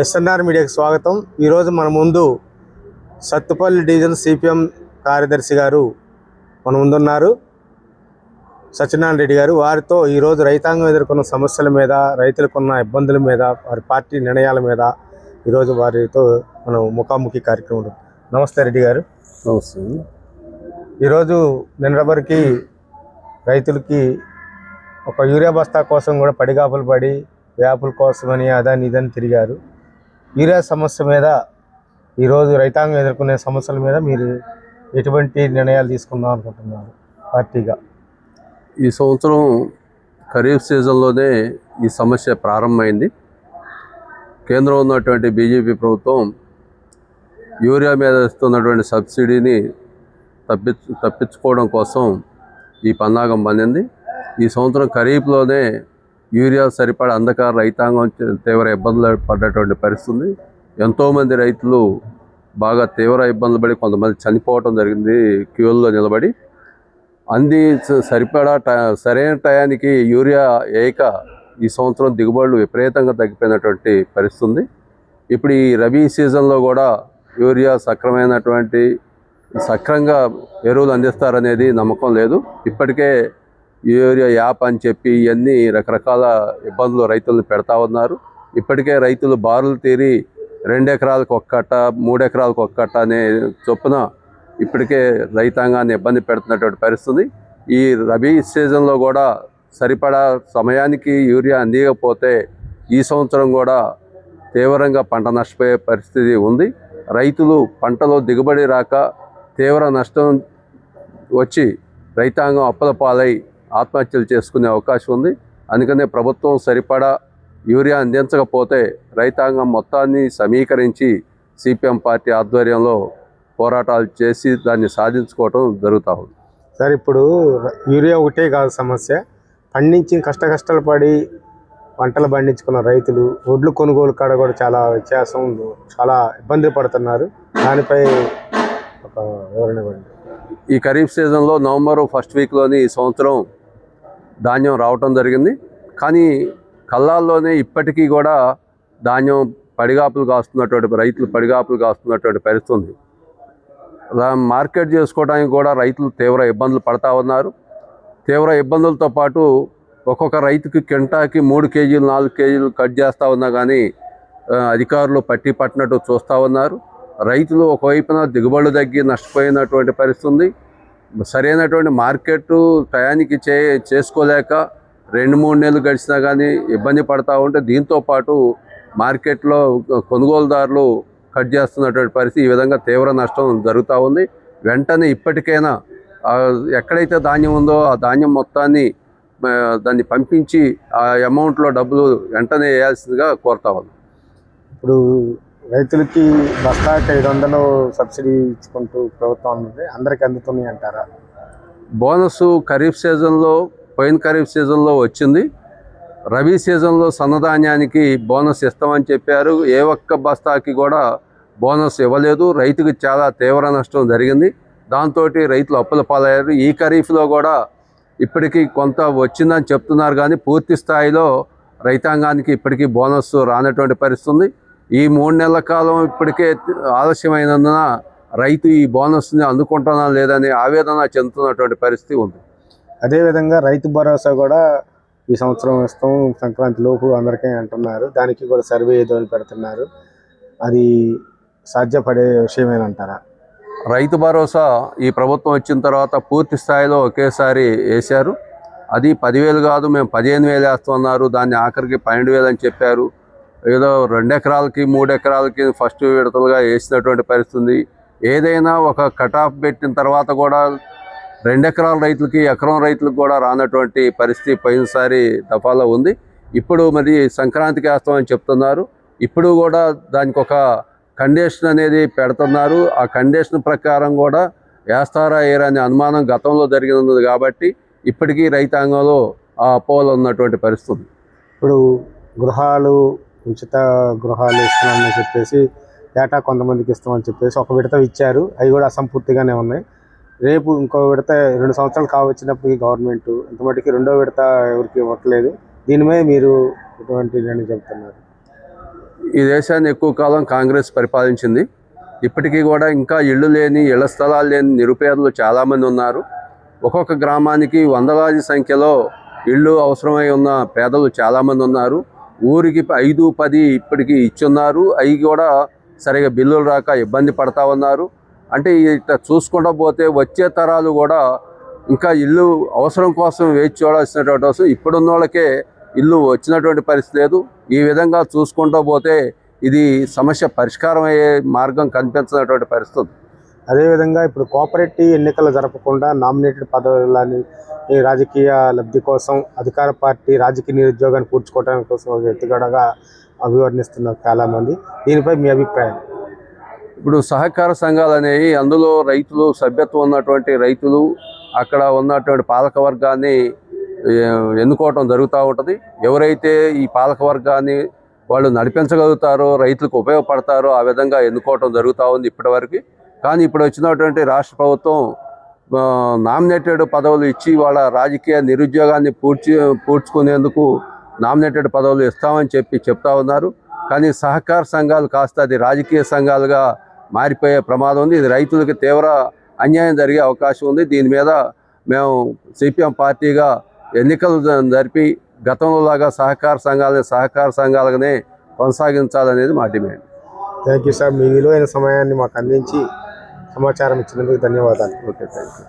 SNR మీడియాకి స్వాగతం. ఈరోజు మన ముందు సత్తుపల్లి డివిజన్ సిపిఎం కార్యదర్శి గారు మన ముందున్నారు. సత్యనారాయణ రెడ్డి గారు వారితో ఈరోజు రైతాంగం ఎదుర్కొన్న సమస్యల మీద రైతులకున్న ఇబ్బందుల మీద వారి పార్టీ నిర్ణయాల మీద ఈరోజు వారితో మనం ముఖాముఖి కార్యక్రమం నమస్తే రెడ్డి గారు. నమస్తే. ఈరోజు నిన్నబరికి రైతులకి ఒక యూరియా బస్తా కోసం కూడా పడిగాపులు పడి వ్యాపుల కోసమని అదని ఇదని తిరిగారు. యూరియా సమస్య మీద ఈరోజు రైతాంగం ఎదుర్కొనే సమస్యల మీద మీరు ఎటువంటి నిర్ణయాలు తీసుకుందాం అనుకుంటున్నారు పార్టీగా? ఈ సంవత్సరం ఖరీఫ్ సీజన్లోనే ఈ సమస్య ప్రారంభమైంది. కేంద్రం ఉన్నటువంటి బీజేపీ ప్రభుత్వం యూరియా మీద ఇస్తున్నటువంటి సబ్సిడీని తప్పి తప్పించుకోవడం కోసం ఈ పన్నాగం పండింది ఈ సంవత్సరం ఖరీఫ్లోనే యూరియా సరిపడ అందక రైతాంగం తీవ్ర ఇబ్బందులు పడ్డటువంటి పరిస్థితి ఉంది ఎంతోమంది రైతులు బాగా తీవ్ర ఇబ్బందులు పడి కొంతమంది చనిపోవటం జరిగింది క్యూల్లో నిలబడి. అంది సరిపడా ట- సరైన టయానికి యూరియా ఏక ఈ సంవత్సరం దిగుబడులు విపరీతంగా తగ్గిపోయినటువంటి పరిస్థితి ఉంది ఇప్పుడు ఈ రబీ సీజన్లో కూడా యూరియా సక్రమైనటువంటి సక్రంగా ఎరువులు అందిస్తారనేది నమ్మకం లేదు. ఇప్పటికే యూరియా యాప్ అని చెప్పి ఇవన్నీ రకరకాల ఇబ్బందులు రైతులను పెడతా ఉన్నారు. ఇప్పటికే రైతులు బారులు తీరి రెండు ఎకరాలకు ఒక్కట కట్ట మూడు ఎకరాలకు అనే చొప్పున ఇప్పటికే రైతాంగాన్ని ఇబ్బంది పెడుతున్నటువంటి పరిస్థితి. ఈ రబీ సీజన్లో కూడా సరిపడా సమయానికి యూరియా అందియకపోతే ఈ సంవత్సరం కూడా తీవ్రంగా పంట నష్టపోయే పరిస్థితి ఉంది. రైతులు పంటలో దిగుబడి రాక తీవ్ర నష్టం వచ్చి రైతాంగం అప్పుల పాలై ఆత్మహత్యలు చేసుకునే అవకాశం ఉంది. అందుకనే ప్రభుత్వం సరిపడా యూరియా అందించకపోతే రైతాంగం మొత్తాన్ని సమీకరించి సిపిఎం పార్టీ ఆధ్వర్యంలో పోరాటాలు చేసి దాన్ని సాధించుకోవటం జరుగుతూ ఉంది. సార్ ఇప్పుడు యూరియా ఒకటే కాదు సమస్య. పండించి కష్ట కష్టాలు పడి పంటలు పండించుకున్న రైతులు ఒడ్లు కొనుగోలు కాడ కూడా చాలా వ్యత్యాసం. చాలా ఇబ్బంది పడుతున్నారు. దానిపై ఒక వివరణ ఇవ్వండి. ఈ ఖరీఫ్ సీజన్లో నవంబర్ ఫస్ట్ వీక్లోని ఈ సంవత్సరం ధాన్యం రావటం జరిగింది. కానీ కళ్ళాల్లోనే ఇప్పటికీ కూడా ధాన్యం పడిగాపులు కాస్తున్నటువంటి రైతులు పడిగాపులు కాస్తున్నటువంటి పరిస్థితి ఉంది మార్కెట్ చేసుకోవడానికి కూడా రైతులు తీవ్ర ఇబ్బందులు పడతా ఉన్నారు. తీవ్ర ఇబ్బందులతో పాటు ఒక్కొక్క రైతుకి కింటాకి మూడు కేజీలు నాలుగు కేజీలు కట్ చేస్తూ ఉన్నా కానీ అధికారులు పట్టి పట్టినట్టు చూస్తూ ఉన్నారు. రైతులు ఒకవైపున దిగుబడులు తగ్గి నష్టపోయినటువంటి పరిస్థితి ఉంది సరైనటువంటి మార్కెట్ టయానికి చే చేసుకోలేక రెండు మూడు నెలలు గడిచినా కానీ ఇబ్బంది పడతా ఉంటే దీంతో పాటు మార్కెట్లో కొనుగోలుదారులు కట్ చేస్తున్నటువంటి పరిస్థితి ఈ విధంగా తీవ్ర నష్టం జరుగుతూ ఉంది. వెంటనే ఇప్పటికైనా ఎక్కడైతే ధాన్యం ఉందో ఆ ధాన్యం మొత్తాన్ని దాన్ని పంపించి ఆ అమౌంట్లో డబ్బులు వెంటనే వేయాల్సిందిగా కోరుతా ఉంది ఇప్పుడు రైతులకి బస్తాకి ఐదు వందలు సబ్సిడీ ఇచ్చుకుంటూ ప్రభుత్వం ఉన్నది అందరికి అందుతున్నాయి అంటారా? బోనస్ ఖరీఫ్ సీజన్లో పోయిన ఖరీఫ్ సీజన్లో వచ్చింది. రబీ సీజన్లో సన్నధాన్యానికి బోనస్ ఇస్తామని చెప్పారు. ఏ ఒక్క బస్తాకి కూడా బోనస్ ఇవ్వలేదు. రైతుకు చాలా తీవ్ర నష్టం జరిగింది. దాంతో రైతులు అప్పుల పాలయ్యారు. ఈ ఖరీఫ్లో కూడా ఇప్పటికీ కొంత వచ్చిందని చెప్తున్నారు కానీ పూర్తి స్థాయిలో రైతాంగానికి ఇప్పటికీ బోనస్ రానటువంటి పరిస్థితి ఉంది ఈ మూడు నెలల కాలం ఇప్పటికే ఆలస్యమైనందున రైతు ఈ బోనస్ని అందుకుంటున్నా లేదని ఆవేదన చెందుతున్నటువంటి పరిస్థితి ఉంది. అదేవిధంగా రైతు భరోసా కూడా ఈ సంవత్సరం ఇస్తాం సంక్రాంతి లోపు అందరికీ అంటున్నారు. దానికి కూడా సర్వే ఏదో పెడుతున్నారు. అది సాధ్యపడే విషయమేనంటారా? రైతు భరోసా ఈ ప్రభుత్వం వచ్చిన తర్వాత పూర్తి స్థాయిలో ఒకేసారి వేశారు. అది పదివేలు కాదు మేము పదిహేను వేలు వేస్తున్నారు దాన్ని ఆఖరికి పన్నెండు వేలు అని చెప్పారు. ఏదో రెండు ఎకరాలకి మూడు ఎకరాలకి ఫస్ట్ విడతలుగా వేసినటువంటి పరిస్థితి ఏదైనా ఒక కటాఫ్ పెట్టిన తర్వాత కూడా రెండు ఎకరాల రైతులకి ఎకరం రైతులకు కూడా రానటువంటి పరిస్థితి పోయినసారి దఫాలో ఉంది. ఇప్పుడు మరి సంక్రాంతికి వేస్తామని చెప్తున్నారు. ఇప్పుడు కూడా దానికి ఒక కండిషన్ అనేది పెడుతున్నారు. ఆ కండిషన్ ప్రకారం కూడా వేస్తారా వేయరా అనే అనుమానం గతంలో జరిగినది కాబట్టి ఇప్పటికీ రైతాంగంలో ఆ పోలు ఉన్నటువంటి పరిస్థితి ఇప్పుడు గృహాలు ఉచిత గృహాలు ఇస్తున్నామని చెప్పేసి ఏటా కొంతమందికి ఇస్తామని చెప్పేసి ఒక విడత ఇచ్చారు. అవి కూడా అసంపూర్తిగానే ఉన్నాయి. రేపు ఇంకో విడత రెండు సంవత్సరాలు కావచ్చినప్పటికీ గవర్నమెంట్ ఇంతమటికి రెండో విడత ఎవరికి ఇవ్వట్లేదు. దీనిమే మీరు ఇటువంటి నేను చెబుతున్నారు? ఈ దేశాన్ని ఎక్కువ కాలం కాంగ్రెస్ పరిపాలించింది. ఇప్పటికీ కూడా ఇంకా ఇళ్ళు లేని ఇళ్ళ స్థలాలు లేని నిరుపేదలు చాలామంది ఉన్నారు. ఒక్కొక్క గ్రామానికి వందలాది సంఖ్యలో ఇళ్ళు అవసరమై ఉన్న పేదలు చాలామంది ఉన్నారు. ఊరికి ఐదు పది ఇప్పటికీ ఇచ్చున్నారు. అవి కూడా సరిగా బిల్లులు రాక ఇబ్బంది పడతా ఉన్నారు. అంటే ఇట్లా చూసుకుంటూ పోతే వచ్చే తరాలు కూడా ఇంకా ఇల్లు అవసరం కోసం వేచి చూడాల్సినటువంటి అవసరం ఇప్పుడున్న వాళ్ళకే ఇల్లు వచ్చినటువంటి పరిస్థితి లేదు. ఈ విధంగా చూసుకుంటూ పోతే ఇది సమస్య పరిష్కారం అయ్యే మార్గం కనిపించినటువంటి పరిస్థితి అదేవిధంగా ఇప్పుడు కోఆపరేటివ్ ఎన్నికలు జరపకుండా నామినేటెడ్ పదవులని ఈ రాజకీయ లబ్ధి కోసం అధికార పార్టీ రాజకీయ నిరుద్యోగాన్ని పూడ్చుకోవడం కోసం ఒక ఎత్తుగడగా అభివర్ణిస్తున్నారు చాలామంది. దీనిపై మీ అభిప్రాయం? ఇప్పుడు సహకార సంఘాలు అనేవి అందులో రైతులు సభ్యత్వం ఉన్నటువంటి రైతులు అక్కడ ఉన్నటువంటి పాలక వర్గాన్ని ఎన్నుకోవటం జరుగుతూ ఉంటుంది. ఎవరైతే ఈ పాలక వర్గాన్ని వాళ్ళు నడిపించగలుగుతారో రైతులకు ఉపయోగపడతారో ఆ విధంగా ఎన్నుకోవటం జరుగుతూ ఉంది ఇప్పటివరకు. కానీ ఇప్పుడు వచ్చినటువంటి రాష్ట్ర ప్రభుత్వం నామినేటెడ్ పదవులు ఇచ్చి వాళ్ళ రాజకీయ నిరుద్యోగాన్ని పూడ్చి పూడ్చుకునేందుకు నామినేటెడ్ పదవులు ఇస్తామని చెప్పి చెప్తా ఉన్నారు. కానీ సహకార సంఘాలు కాస్త అది రాజకీయ సంఘాలుగా మారిపోయే ప్రమాదం ఉంది. ఇది రైతులకు తీవ్ర అన్యాయం జరిగే అవకాశం ఉంది. దీని మీద మేము సిపిఎం పార్టీగా ఎన్నికలు జరిపి గతంలోలాగా సహకార సంఘాలని సహకార సంఘాలనే కొనసాగించాలనేది మా డిమాండ్. Thank you sir. మీ విలువైన సమయాన్ని మాకు అందించి సమాచారం ఇచ్చినందుకు ధన్యవాదాలు. Okay thank you